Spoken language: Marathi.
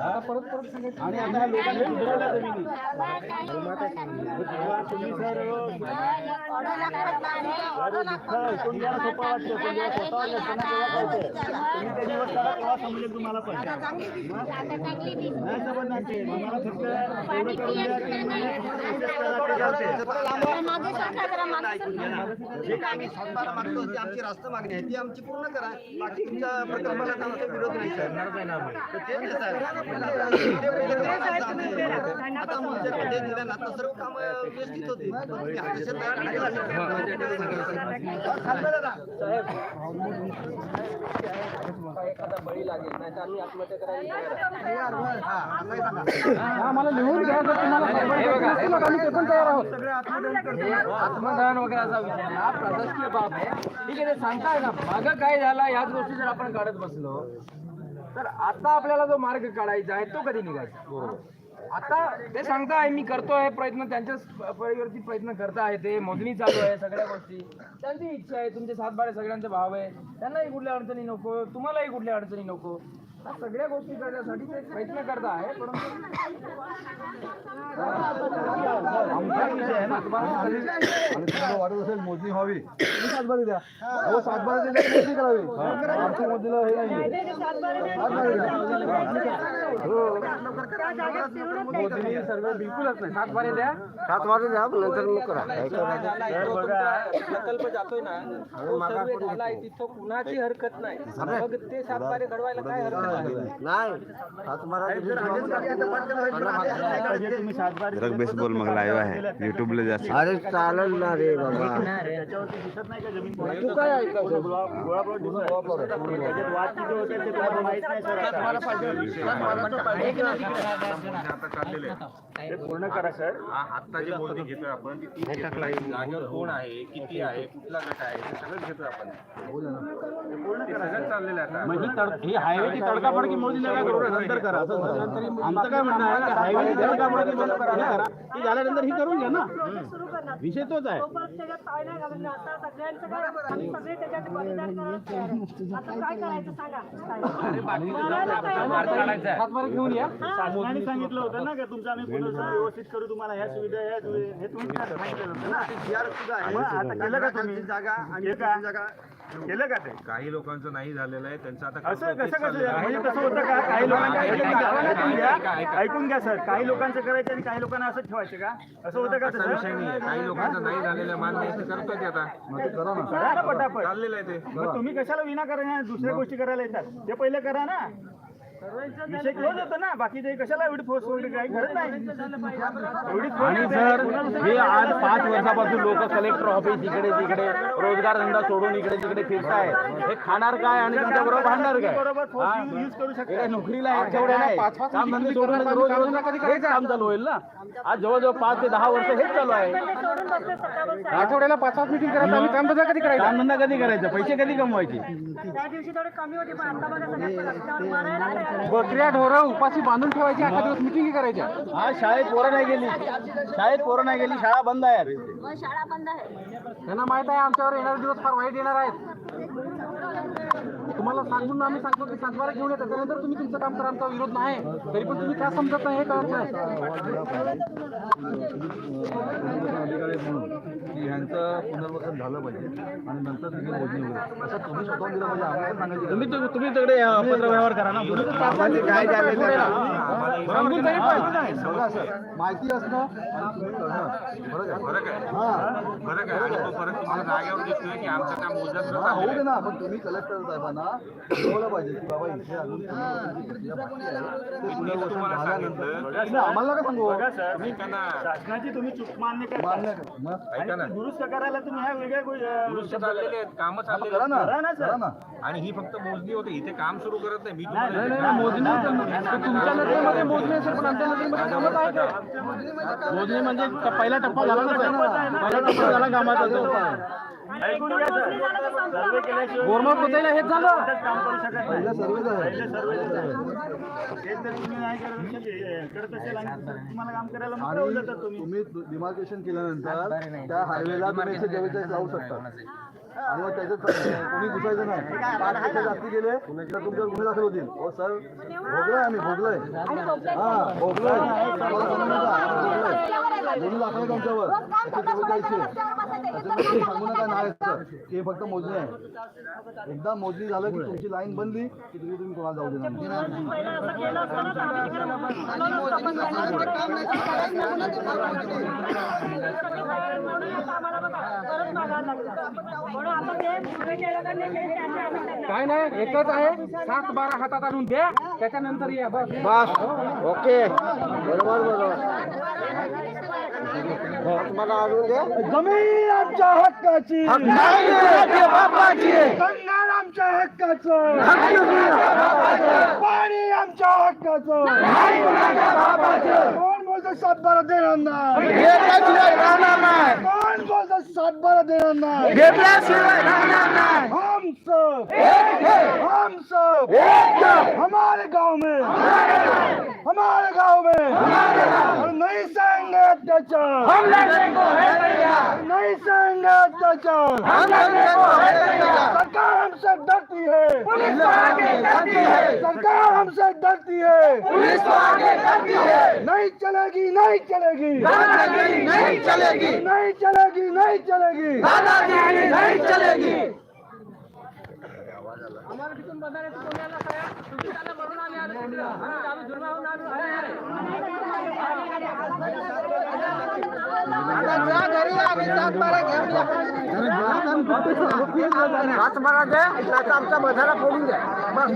परत परत सांगायचं. आणि आता लोकांनी जमिनी तुम्ही सर सोपं वाटतं स्वतःवर तुम्ही ते दिवस तेव्हा समजेल तुम्हाला पण. जे काय आम्ही सातबारा मागतो ती आमची रास्त मागणी आहे ती आमची पूर्ण करा बाकी तुमच्या प्रकल्पाला आमचा विरोध नाही सर आता सर्व काम व्यवस्थित होती नाही. आम्हाला लिहून तुम्हाला आम्ही ते पण तयार आहोत. आत्मदान वगैरे असा विषय नाही. हा प्रशासकीय बाब आहे. ठीक आहे ते सांगताय ना मागं काय झाला याच गोष्टी जर आपण काढत बसलो तर आता आपल्याला जो मार्ग काढायचा आहे तो कधी निघायचा? आता ते सांगताय मी करतोय प्रयत्न त्यांच्याच परिवर्ती प्रयत्न करताय ते मोजणी चालू आहे सगळ्या गोष्टी. त्यांची इच्छा आहे तुमचे सातबारे सगळ्यांचे भाव आहे. त्यांनाही कुठल्या अडचणी नको तुम्हालाही कुठल्या अडचणी नको. सगळ्या गोष्टी करण्यासाठी ते प्रयत्न करत आहे परंतु वाटत असेल मोजणी व्हावी तुम्ही सातबारी द्या सातबारी दिली तर मोजणी करावी आमच्या मोजणीला हे नाही सातबारी द्या. मोजणी सर्वे बिलकुलच नाही सातबारी द्या सातबारा द्या नंतर मग करा प्रकल्प जातोय ना तिथं कुणाची हरकत नाही मग ते सातबारे घडवायला काय हरकत नाही सातबारा तुम्ही सातबारा मग लाईव्ह आहे. युट्यूबला जास्त. अरे चालेल ना रे बाबा. त्याच्यावरती दिसत नाही का जमीन तू काय ऐकायचं पूर्ण करा सर आता जी घेतोय आपण. जागेवर कोण आहे किती आहे कुठला गट आहे ते सगळं घेतोय आपण ते सगळं चाललेलं आहे. ही हायवेची तडकाफडकी करू. नंतर करा आमचं काय म्हणणं आहे? हायवेची तडकाफडकी करा. ती झाल्यानंतर ही करून घ्या ना विषय तोच आहे घेऊन या सांगितलं होतं ना का तुमचं आम्ही पुनर्वसन व्यवस्थित करू तुम्हाला ह्या सुविधा ह्या हे तुम्ही सांगितलं होतं ना आता केलं का तुम्ही जागा आणि हे? जागा केलं का ते? काही लोकांचं नाही झालेलं आहे. त्यांचं आता असं कसं कसं. म्हणजे तसं होतं का? काही लोकांना ऐका, ऐकून घ्या, ऐका, ऐकून ऐका, घ्या ऐकून घ्या काही लोकांचं करायचं आणि काही लोकांना असं ठेवायचं का? असं होतं का असा विषय नाही. काही लोकांचं नाही झालेलं आहे, मान्य आहे, ते करतोय ते आता. करा ना. पटापट. चाललेलं आहे ते. मग तुम्ही कशाला विनाकारण दुसऱ्या गोष्टी करायला येतात? ते पहिले करा ना. विषय क्लोज होतो ना बाकी ते कशाला एवढी फोर्स वगैरे काही गरज नाही? एवढी force आणि. सर हे आज पाच वर्षापासून लोक कलेक्टर ऑफिस इकडे तिकडे रोजगार धंदा सोडून इकडे तिकडे फिरताय हे खाणार काय आणि त्यांच्या बरोबर भांडणार काय? बरोबर हा? फोर्स यूज करू हे शकता काय नोकरीला काम धंदे सोडून रोज रोज कधी हेच काम चालू होईल ना? आज जवळजवळ पाच ते दहा वर्ष हेच चालू आहे. आठवड्याला पाच पाच मिटिंग करायचं. आम्ही काम धंदा कधी करायचा? काम धंदा कधी करायचा? पैसे कधी कमवायचे? त्या दिवशी थोडे कमी होते पण आता बघा सगळ्या बकऱ्या ढोरं उपाशी बांधून ठेवायची अख्खा दिवस मिटिंग करायच्या आज शाळेत पोरं नाही गेली. शाळेत पोरं नाही गेली शाळा बंद आहे मग शाळा बंद आहे. त्यांना माहीत आहे आमच्यावर येणारे दिवस फार वाईट येणार आहेत. तुम्हाला सांगून आम्ही सांगतो की सातबारा घेऊन येतात. त्यानंतर तुम्ही तुमचं काम करा आमचा विरोध नाही. तरी पण तुम्ही काय समजत नाही हे कळत नाही. की ह्यांचं पुनर्वसन झालं पाहिजे. आणि नंतर तिथे मोजणी होईल असं तुम्ही स्वतः दिलं पाहिजे आम्हाला सांगायचं तुम्ही तुम्ही तुम्ही तिकडे पत्र व्यवहार करा ना. काय माहिती असणं आणि तुम्ही करणं फरक आहे. फरक आहे. हा. फरक आहे. आणि तो फरक तुम्हाला जागेवर दिसतोय की आमचं काम मोजलं सुद्धा हा, होऊ दे. ना पण तुम्ही कलेक्टर साहेबांना कळवलं पाहिजे की बाबा इथे अजून तुम्हाला सांगितलं. आम्हाला नका सांगू. ना शासनाची तुम्ही चूक मान्य करता. मान्य ऐका ना. दुरुस्त करायला तुम्ही ह्या वेगळ्या दुरुस्त चाललेले आहेत कामं चाललेली करा आहेत. ना करा ना, सर. करा ना आणि ही फक्त मोजणी होते इथे काम सुरू करत नाही मी नाही तुम्हाला नाही नाही, मोजणी तर तुमच्या नजरेमध्ये मोजणी असेल पण आमच्या नजरेमध्ये कामच आहे ते. मोजणी म्हणजे पहिला टप्पा झाला ना सर? पहिला टप्पा झाला कामाचा तो ऐकून घ्या सर पोचायला हेच झालं. कोणतंच काम करू शकत नाही. पहिले सर्वे हे जर तुम्ही नाही करत असेल, करत असेल आणि तुम्हाला काम करायला मग राहून जातात तुम्ही. तुम्ही डिमार्केशन केल्यानंतर त्या हायवेला तुम्ही एकशे चव्वेचाळीस लावू शकता. आणि मग त्याच्यात कोणी घुसायचं नाही. पाच पेक्षा जास्ती गेले तर तुमच्यावर गुन्हे दाखल होतील. हो सर. भोगलाय आम्ही भोगलाय. हा भोगलाय. गुन्हे दाखल त्याच्यात सांगू नका हे फक्त मोजणी आहे. एकदा मोजणी झालं की तुमची लाईन बनली की तुम्ही तुम्ही कोणाला जाऊ देणार काय नाही एकच आहे. सात बारा हातात आणून द्या. त्याच्यानंतर या. बस. बस. ओके. बरोबर बरोबर. मला आणून द्या. जमीन आमच्या हक्काची. बापाची. कंगाल आमच्या हक्काचं. पाणी आमच्या हक्काचं. कोण बोलतो सातबारा देणार नाही? कोण बोलतो सातबारा देणार नाही? घेतल्याशिवाय राहणार नाही. हम सब हम सब हमारे गांव में. हमारे गांव. में. और नहीं सहेंगे अत्याचार। हम लड़ने को है तैयार। नहीं सहेंगे अत्याचार। हम लड़ने को है तैयार। सरकार हमसे डरती है। पुलिस तो आगे करती है। सरकार हमसे डरती है। पुलिस तो आगे करती है। नहीं चलेगी नहीं चलेगी। दादागिरी नहीं चलेगी। नहीं चलेगी नहीं चलेगी। दादागिरी नहीं चलेगी। आम्हाला तिथून बंधाऱ्याचं कोणाला काय तुम्ही सातबारा द्या त्याचा आमचा फोडून द्या बस